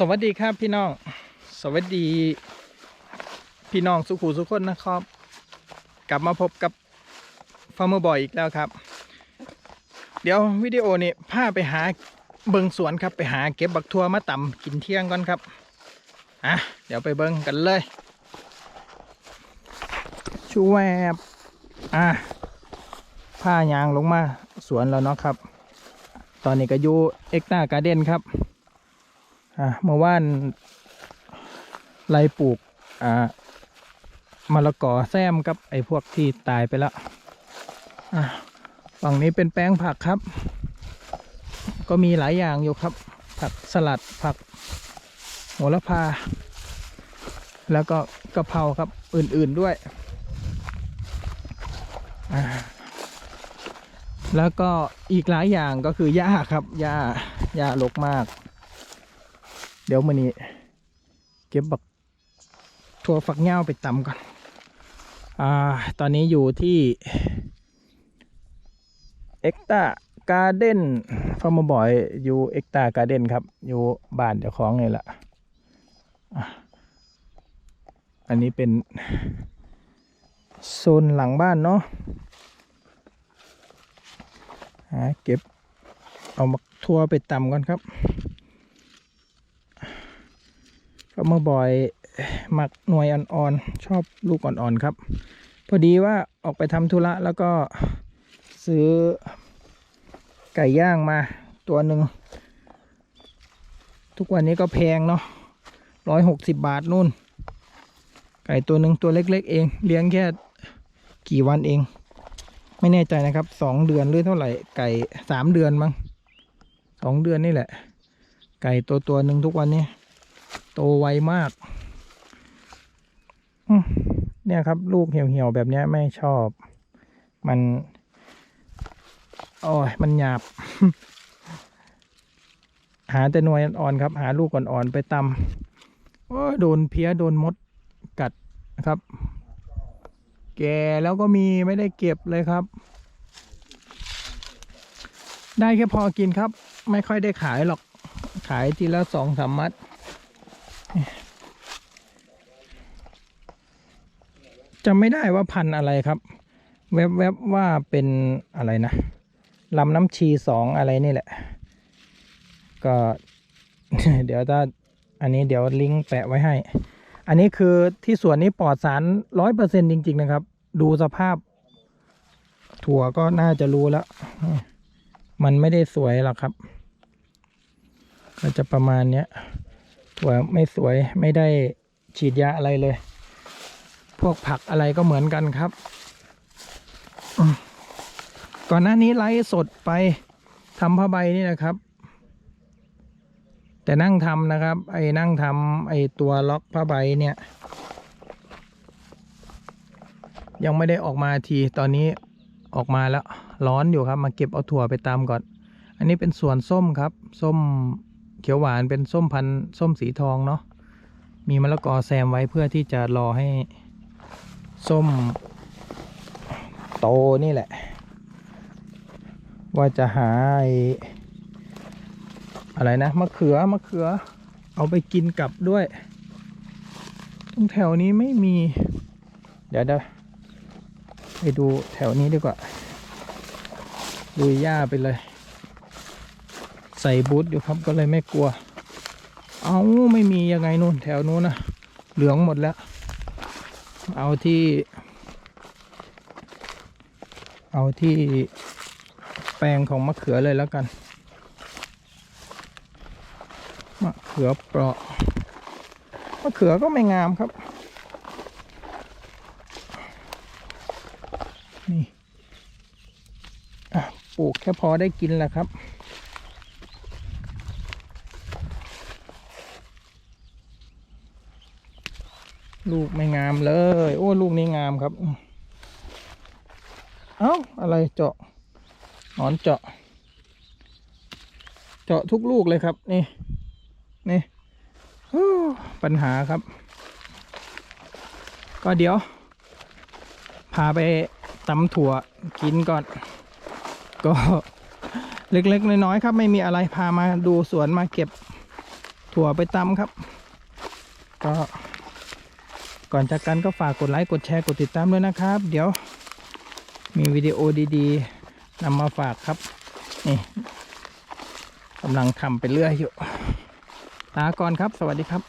สวัสดีครับพี่น้อง สวัสดีพี่น้องสุขุสุขคนนะครับ กลับมาพบกับฟาร์มบอยอีกแล้วครับ เดี๋ยววิดีโอนี้พาไปหาเบิงสวนครับไปหาเก็บบักทัวมาต่ำกินเที่ยงก่อนครับอะเดี๋ยวไปเบิงกันเลยชูแวบอะผ้ายางลงมาสวนแล้วเนาะครับ ตอนนี้ก็อยู่เอ็กตาการ์เด้นครับ อ่าเมื่อวานไรปลูกอ่ามะละกอแซมกับไอ้พวกที่ตายไปแล้วอะฝั่งนี้เป็นแป้งผักครับ ก็มีหลายอย่างอยู่ครับ ผักสลัดผักโหระพา แล้วก็กะเพราครับอื่นๆด้วยอ่าแล้วก็อีกหลายอย่างก็คือหญ้าครับหญ้าหญ้ารกมาก เดี๋ยวมันนี้ เก็บบักถั่วฝักเง่าไปตำก่อนอ่าตอนนี้อยู่ที่เอ็กตาการ์เด้นฟาร์มบอยอยู่เอ็กตาการ์เด้นครับ อยู่บ้านเจ้าของนี่แหละอะอันนี้เป็นโซนหลังบ้านเนาะหาเก็บเอามาทั่วไปตำก่อนครับ ก็มาบ่อยหมักหน่วยอ่อนๆ ชอบลูกอ่อนๆครับ พอดีว่าออกไปทำธุระแล้วก็ซื้อไก่ย่างมาตัวหนึ่ง ทุกวันนี้ก็แพงเนาะร้อยหกสิบบาทนู่น ไก่ตัวหนึ่งตัวเล็ก ๆ เอง เลี้ยงแค่กี่วันเอง ไม่แน่ใจนะครับสองเดือนหรือเท่าไหร่ ไก่สามเดือนมั้งสองเดือนนี่แหละ ไก่ตัวตัวหนึ่งทุกวันนี้ โตไวมากเนี่ยครับ ลูกเหี่ยวๆแบบนี้ไม่ชอบ มันโอ้ยมันหยาบ หาแต่หน่วยอ่อนครับ หาลูกอ่อนๆไปตำโอ้ยโดนเพี้ยโดนมดกัดนะครับ แก่แล้วก็มีไม่ได้เก็บเลยครับ ได้แค่พอกินครับ ไม่ค่อยได้ขายหรอก ขายทีละสองสามมัด จำไม่ได้ว่าพันอะไรครับ แวบๆว่าเป็นอะไรนะลำน้ำชีสองอะไรนี่แหละ ก็เดี๋ยวถ้าอันนี้เดี๋ยวลิงก์แปะไว้ให้ อันนี้คือที่สวนนี้ปลอดสารร้อยเปอร์เซ็นจริง ๆ นะครับ ดูสภาพ ถั่วก็น่าจะรู้แล้ว มันไม่ได้สวยหรอกครับ ก็จะประมาณเนี้ย ถั่วไม่สวยไม่ได้ฉีดยาอะไรเลย พวกผักอะไรก็เหมือนกันครับ ก่อนหน้านี้ไลฟ์สดไปทำผ้าใบนี่นะครับ แต่นั่งทำนะครับ ไอ้นั่งทำไอ้ตัวล็อกผ้าใบเนี่ย ยังไม่ได้ออกมาทีตอนนี้ออกมาแล้วร้อนอยู่ครับ มาเก็บเอาถั่วไปตามก่อน อันนี้เป็นสวนส้มครับ ส้ม ขียวหวานเป็นส้มพันธุ์ส้มสีทองเนาะมีมะละกอแซมไว้เพื่อที่จะรอให้ส้มโตนี่แหละ ว่าจะหาไอ้อะไรนะมะเขือมะเขือ เอาไปกินกลับด้วย ตรงแถวนี้ไม่มี เดี๋ยวเดี๋ยวไปดูแถวนี้ดีกว่าดูหญ้าไปเลย ใส่บูทอยู่ครับก็เลยไม่กลัว เอาไม่มียังไงนู่นแถวนู้นนะเหลืองหมดแล้ว เอาที่ เอาที่แปลงของมะเขือเลยแล้วกัน มะเขือเปราะ มะเขือก็ไม่งามครับ นี่ปลูกแค่พอได้กินแหละครับ ลูกไม่งามเลย โอ้ลูกนี้งามครับ เอ้า อะไรเจาะหนอนเจาะ เจาะทุกลูกเลยครับ นี่ นี่ปัญหาครับ ก็เดี๋ยว พาไปตำถั่วกินก่อน ก็เล็กๆ น้อยๆครับ ไม่มีอะไรพามาดูสวนมาเก็บถั่วไปตำครับ ก็ ก่อนจากกันก็ฝากกดไลค์กดแชร์กดติดตามด้วยนะครับ เดี๋ยวมีวิดีโอดีๆนำมาฝากครับ นี่กำลังทำไปเรื่อยอยู่ลาก่อนครับ สวัสดีครับ